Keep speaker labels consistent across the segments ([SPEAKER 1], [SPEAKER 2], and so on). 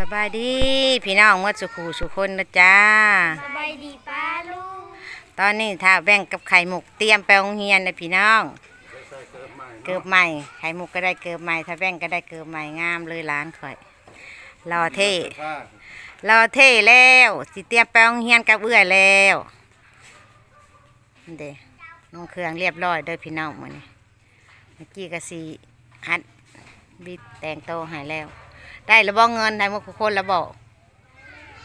[SPEAKER 1] สบายดีพี่น้องหมดสุขูสุคนนะจ้า
[SPEAKER 2] สบายดีป้าลุง
[SPEAKER 1] ตอนนี้ถ้าแบ่งกับไข่หมกเตรียมไปโรงเรียนนะพี่น้อง เกือบใหม่ไข่หมกก็ได้เกือบใหม่ถ้าแบ่งก็ได้เกือบใหม่งามเลยร้านข่อยรอเท่รอเท่แล้วสิเตรียมไปโรงเรียนกับเอื้อยแล้วนี่เด้ลงเครื่องเรียบร้อยเด้อพี่น้องมื้อนี้เมื่อกี้ก็สีฮัดบิดแต่งโตวให้แล้ว ได้ระบอเงินได้มดทุคนระบอก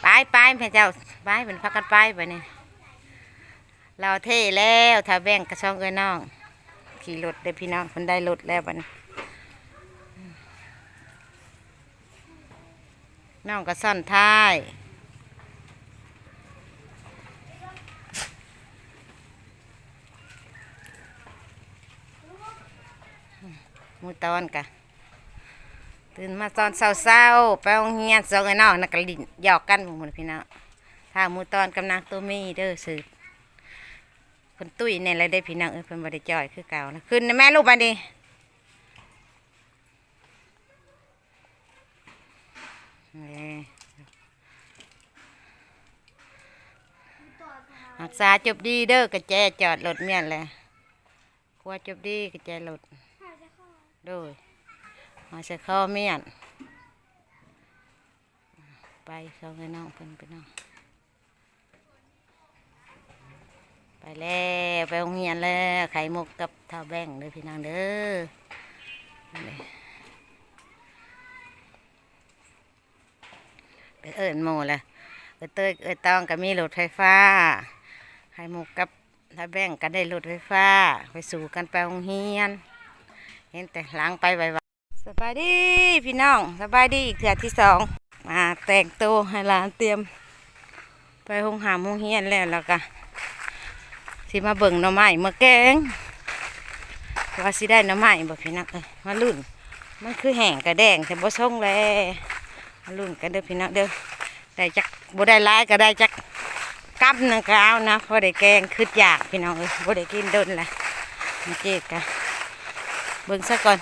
[SPEAKER 1] ไปไปแม่เจ้าไปเป็นพักกันไปไปนี่เราเท่แล้วถ้าแบ่งกระช่องเอ้ยน้อง ขี่รถได้พี่น้องคนได้รถแล้วบันน้องก็ซ่อนท้ายมือตอนกะ ตื่นมาตอนเช้าๆไปโรงเรียนสองไอ้น้องนักลินหยอกกันหมดพี่น้องถ้ามือตอนกำนังตัวมีเด้อสืบคนตุ้ยเนี่ยเลยได้พี่น้องเอ้ยเพิ่นบ่ได้จ่อยคือเก่านะขึ้นนะแม่ลูกมาดินี่รักษาจบดีเด้อกระแจจอดรถเมียนเลยครัวจบดีกระแจรถโดยมาจะเข้าเมียน ไปเขาไงน้องเพิ่นไปน้อง ไปแล้วไปโรงเรียนแล้วไข่มุกกับเท่าแบ่งเลยพี่น้องเด้อไปเอิญโมเลยเอิเตยเอิตองก็มีรถไฟฟ้า ไข่มุกกับเท่าแบ่งก็ได้รถไฟฟ้า ไปสู่กันไปโรงเรียนเห็นแต่หล้างไปไว สบายดีพี่น้องสบายดีอีกเถื่อที่สองมาแต่งตัวให้หลานเตรียม ไปห้องหามหงเฮียนแล้วแล้วก็สิมาเบิ่งหน่อไม้มาแกงว่าสิได้หน่อไม้บ่พี่นักเอ้ยมาลุ่น มันคือแห้งกระแดงแต่บ่ส่งแลมาลุ่นกันเด้อพี่นักเด้อได้จักบ่ได้หลายก็ได้จักกับนึงก็เอานะพอได้แกงคืออยากพี่น้องเอ้ยบ่ได้กินโดนละมาเจ๊กะเบิ่งซะก่อน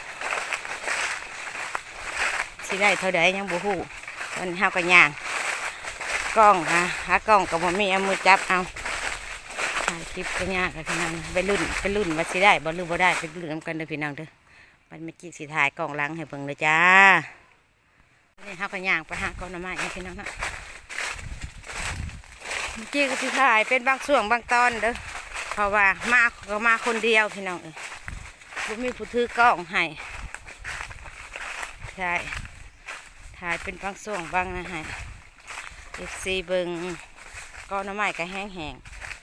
[SPEAKER 1] สิได้เท่าใดยังบ่ฮู้ตอนนี้เฮาก็ย่างกล้องฮะหากล้องก็บ่มีเอามือจับเอาถ่ายคลิปก็ยากอะพี่น้องไปรุ่นไปรุ่นว่าสิได้บ่หรือบ่ได้ไปรุ่นนำกันเด้อพี่น้องเด้อมันเมื่อกี้สิถ่ายกล้องหลังให้เบิ่งเลยจ้านี่เฮาก็ย่างไปหากล้อนหน่อไม้ให้พี่น้องฮะเมื่อกี้ก็สิถ่ายเป็นบางช่วงบางตอนเด้อเพราะว่ามาก็มาคนเดียวพี่น้องเอ้ยบ่มีผู้ถือกล้องให้ใช่ายเป็นบางส่วงบางนะฮะเอฟซีเบิงก้อนน้ำไม้ก็แห้งแห้ง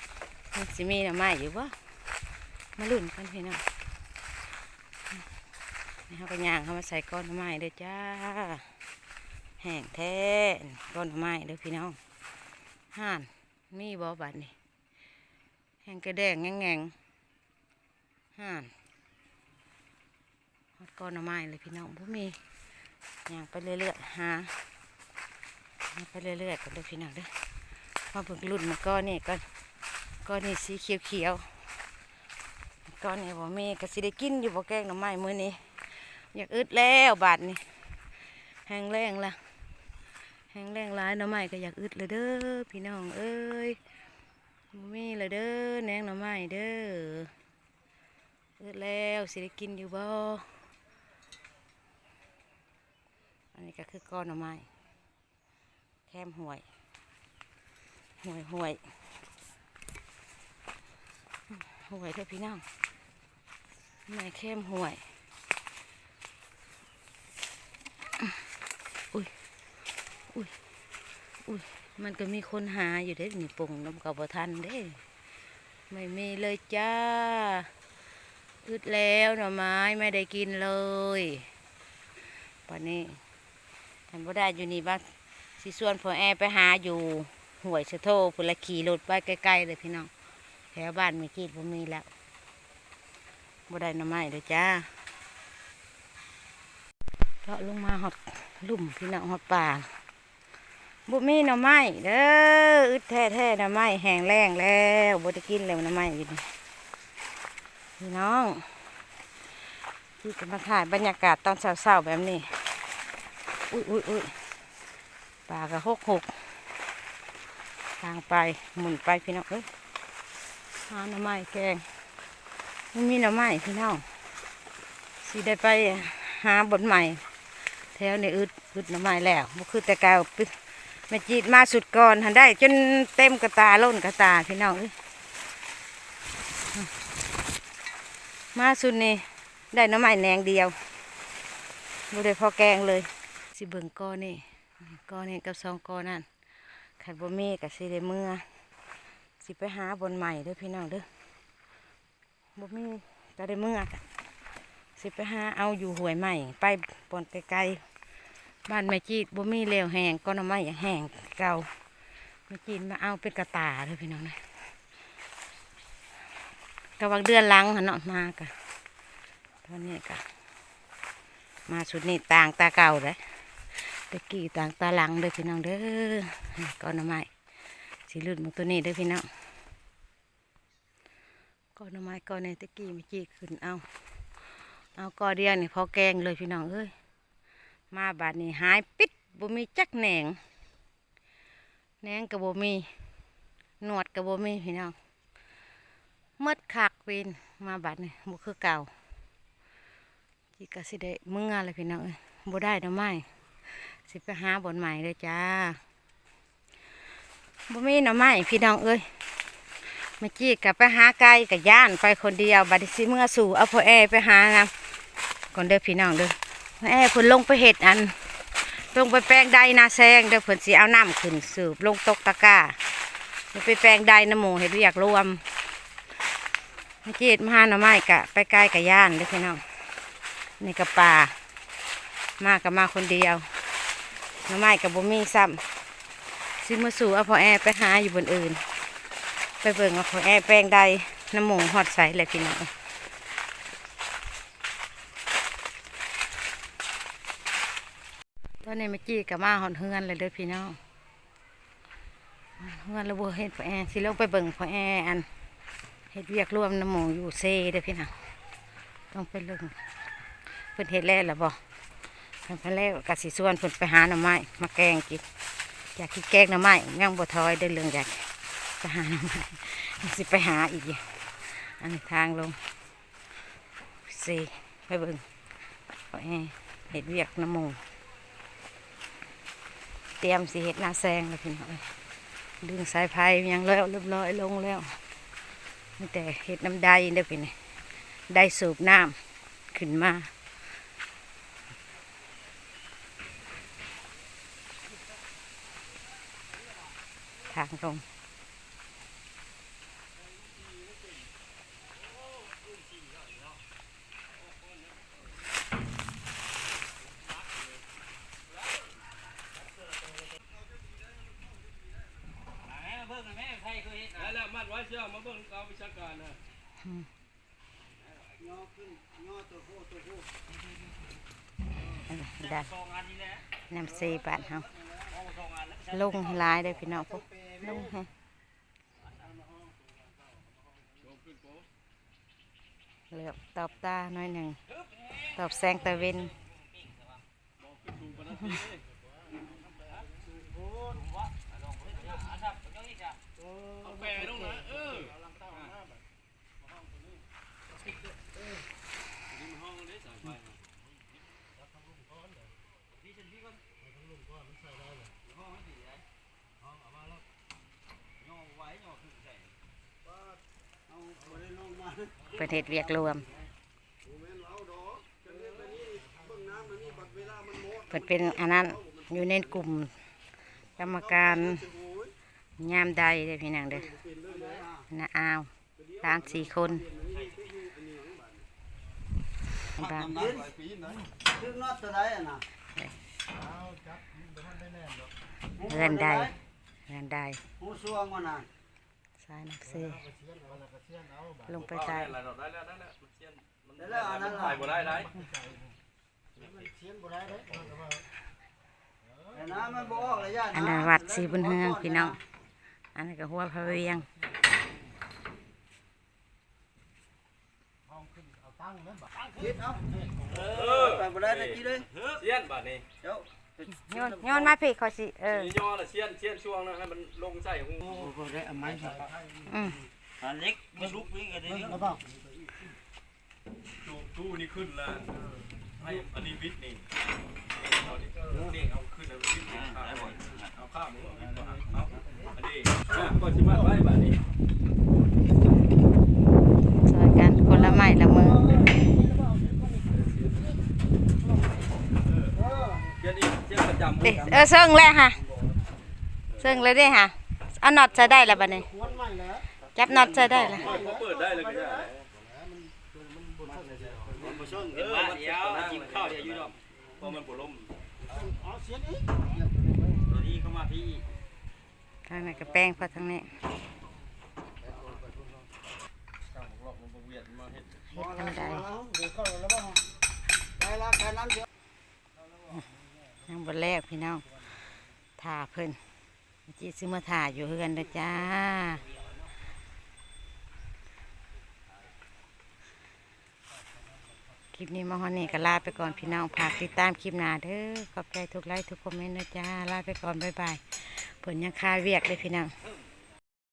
[SPEAKER 1] ๆมันสิมีน้ำไม้อยู่บ่มาลุ่นกันพี่น้องนี่เขาก็ย่างเขามาใส่ก้อนน้ำไม้เด้อจ้าแห้งแท้ก้อนน้ำไม้เด้อพี่น้องห่านมีบ่บัดนี่แห้งกระแดงแง่งๆห่านก้อนน่อไม้เลยพี่น้องบ่มี ย่างไปเรื่อยๆหาไปเรื่อยๆกันเด้อพี่น้องเด้อมาเบิ่งรุ่นมาก้อนนี่ก่อนก้อนนี่สีเขียวๆก้อนนี่บ่มีก็สิได้กินอยู่บ่แกงหน่อไม้มื้อนี้อยากอึดแล้วบาดนี้แห้งแรงละแห้งแรงหลายหน่อไม้ก็อยากอึดเลยเด้อพี่น้องเอ้ยบ่มีเลยเด้อแหนงหน่อไม้เด้ออิดแล้วสิได้กินอยู่บ่ อันนี้ก็คือก้อนหน่อไม้แคมห่วยห่วยห่วยห่วยเด้อพี่น้องแม่แคมห่วย อุ้ย อุ้ย อุ้ย มันก็มีคนหาอยู่เด้นี่ปงน้ำเก่าบ่ทันเด้ ไม่มีเลยจ้าอึดแล้วหน่อไม้ไม่ได้กินเลยวันนี้ ท่านบ่ได้อยู่นี่บ้านสิส่วนพ่อแอไปหาอยู่ห่วยสะโทพุ่นละขี่รถไปใกล้ๆเลยพี่น้องแถวบ้านมีกีดบ่มีแล้วบ่ได้น่อไม้เลยจ้าเลาะลงมาหอดลุ่มพี่น้องหอดป่าบ่มีหน่อไม้เด้ออึดแท้ๆหน่อไม้แห้งแล้งแล้วบ่ได้กินแล้วหน่อไม้อยู่นี่พี่น้องที่จะมาถ่ายบรรยากาศตอนเช้าๆแบบนี้ อุ้ยอุ้ยอุ้ยป่าก็หกหกทางไปหมุนไปพี่น้องเอ้ยหาหน่อไม้แกงไม่มีหน่อไม้พี่น้องสิได้ไปหาบนใหม่แถวในอึดอึดหน่อไม้แล้วบ่คือแต่กาปึ๊ดแม่จีดมาสุดก่อนหันได้ จนเต็มกระตาล้นกระตาพี่น้องเอ้ยมาสุดนี่ได้หน้ำไม้แนงเดียวบ่ได้พอแกงเลย สิเบิ่งก้อนนี่ก้อนนี่กับสองก้อนนั่นขัดบ่มีกับสิได้เมื่อสิไปหาบนใหม่เด้อพี่น้องเด้อบ่มีก็ได้เมื่อกสิไปหาเอาอยู่หวยใหม่ ไปปนไกลๆบ้านแม่จีดบ่มีเลวแห้งก้อนน้ำไม้อย่างแห้งเก่าแม่จีดมาเอาเป็นกระตาเด้อพี่น้องนะกะวักเดือนลังหันเนาะมากะตอนนี้กะมาชุดนี้ต่างตาเก่าเลย ตะกี้ต่างตาหลังเด้อพี่น้องเด้อก้อนไม้สีลุ่นมาตัวนี้เด้อพี่น้องก้อนไม้ก้อนนี้ตะกี้ไม่จี้ขึ้นเอาเอาก้อนเดียวนี่พอแกงเลยพี่น้องเอ้ยมาบาดนี้หายปิดบ่มีจักแหนงแหนงกับบ่มีหนวดกับบ่มีพี่น้องมดขากเป็นมาบาดนี้บ่คือเก่าจีก็สิได้เมื่อเลยพี่น้องเอ้ยบ่ได้ดอกไม้ สิไปหาบนใหม่เลยจ้าบ่มีหน่อไม้พี่น้องเอ้ยเมื่อกี้กับไปหาไก่กับย่านไปคนเดียวบัดนี้สิเมื่อสู่เอาพ่อแอไปหานะก่อนเด้อพี่น้องเด้อพ่อแอเพิ่นลงไปเห็ดอันลงไปแปลงใดนาแซงเด้อเพิ่นสิเอาน้ำขึ้นสืบลงตกตะก้าไปแปลงใดน้ำหมูเห็ดเรียกรวมเมื่อกี้มาหาหน่อไม้กะไปไกลกับย่านเด้อพี่น้องนี่กับป่ามากับมาคนเดียว น้ำไม้กับบ่มีซ้ำซิมาสู่เอาพอแอไปหาอยู่บนอื่น ไปเบิ่งว่าพอแอแป้งใดน้ำหมูหอดใสเลยพี่น้องตอนนี้เมื่อกี้กับมาหอดเฮือนเลยเด้อพี่น้องเฮือนแล้วบ่เห็นพอแอสิลงไปเบิ่งพอแออันเฮ็ดเวียกรวมน้ำหมูอยู่เซ่เด้อพี่น้องต้องไปเบิ่งเพิ่นเฮ็ดแล้วล่ะบ่เพิ่น ไปแล้วกะสิส่วนเพิ่นไปหาหน่อไม้มาแกงกินอยากกินแกงหน่อไม้ยังบ่ทอยได้เรื่องอยากไปหาหน่อไม้สิไปหาอีกอันทางลงสิไปเบิ่งเอาแอเฮ็ดเวียกน้ำมูเตรียมสิเฮ็ดหน้าแซงแล้วพี่น้องเอ้ยดึงสายไฟยังแล้วเรียบร้อยลงแล้วมีแต่เฮ็ดน้ำใดเด้อพี่นี่ได้สูบน้ำขึ้นมา ทางตรง
[SPEAKER 3] แล้วแล้วมัดไว้เชื่อมาเบิ่งเอาวิชาการนะ
[SPEAKER 1] ดัน
[SPEAKER 3] สองอันนี้แหละ
[SPEAKER 1] นำซีบาทเฮา
[SPEAKER 3] เอาสองอันแล้ว
[SPEAKER 1] ลงให้หลายเด้อพี่น้องพวก ลงให้เหลือบตอบตาหน่อยหนึ่ง ตอบแสงตะเวน
[SPEAKER 3] เอาแปรลงนะเออไว้หน่อขึ้นใส่
[SPEAKER 1] เปิดเหตุเวียกรวมเปิดเป็นอันนั้นอยู่ในกลุ่มกรรมการยามใดเด้อพี่นางเด้อนะอ้าวสามสี่คนบ้าน
[SPEAKER 4] ถึงน็อตตัวใดอะนะ
[SPEAKER 1] เรือนใดเรือนใด
[SPEAKER 4] หูสวงมันน่ะ
[SPEAKER 1] สายนักซีลงไปใต้
[SPEAKER 3] ได้แล้วได้แล้วได้แล้วมันเชียนมัน
[SPEAKER 4] ได้แล้วอันนั้น
[SPEAKER 3] ถ่า
[SPEAKER 4] ล่ะ
[SPEAKER 3] ยบ่ได้ได้
[SPEAKER 4] แต่น้ำมันบ่ออกเลยย่า
[SPEAKER 1] อันนั้นวัดสีบุญเฮืองพี่น้องอันนี้ก็หัวพระเวียง
[SPEAKER 4] คิดเอาไปบ่ได้นะจีเลย
[SPEAKER 3] เชียนบาดนี้
[SPEAKER 4] เจ้า
[SPEAKER 1] โยนโยนมาพี่ขอสิเออ
[SPEAKER 3] นี่ย่อละเชียนเชียนช่วงนะให้มันลงใส่หู
[SPEAKER 4] บ่ได้เอาไม้ครับ
[SPEAKER 1] อืม
[SPEAKER 3] อันเล็กมันลุกวิ่งกันนี่
[SPEAKER 4] แล้วบ่
[SPEAKER 3] ตู้ตู้นี่ขึ้นแล้วให้อันนี้วิทย์นี่เอาดินี่เอาขึ้นแล้ววิทย์นี่เอาข้ามมือเอาอันนี้ก็ชิมาไว้แบบนี้
[SPEAKER 1] ซอยกันคนละไม้ละมือ
[SPEAKER 3] เชียนอีกเชียนประจำ
[SPEAKER 1] เด้เออเซิงแล้วค่ะเซิงเลยด้ค่ะเอาน็อตใส่ได้แล้วบัดนี้
[SPEAKER 4] ควรไม้แล้ว
[SPEAKER 1] จับน็อตใส่ได้แล้ว
[SPEAKER 3] เปิดได้เลยก็ได้
[SPEAKER 4] เอ
[SPEAKER 3] เออมันเดี๋ยวจิ้มข้าวเดี๋ยวอยู่ดอกพราะมันปวดลม
[SPEAKER 4] เอาเสียนี้
[SPEAKER 3] ตัวนี้เข้ามาพี่
[SPEAKER 1] ทางนั้นก็แป้งพอทางนี้
[SPEAKER 3] ข้างหลอกมันเฮ็ด
[SPEAKER 1] เฮ็ดทางใด
[SPEAKER 4] เดี๋ย วัน
[SPEAKER 1] แรกพี่น้องถ่าเพิ่นจีซื้อมาถ่าอยู่เฮือนนะจ้าคลิปนี้มาฮอนนี่ก็ลาไปก่อนพี่น้องฝากติดตามคลิปหน้าเด้อขอบใจทุกไลค์ทุกคอมเมนต์นะจ้าลาไปก่อนบ๊ายบายผลยังคาเวียกเลยพี่น้อง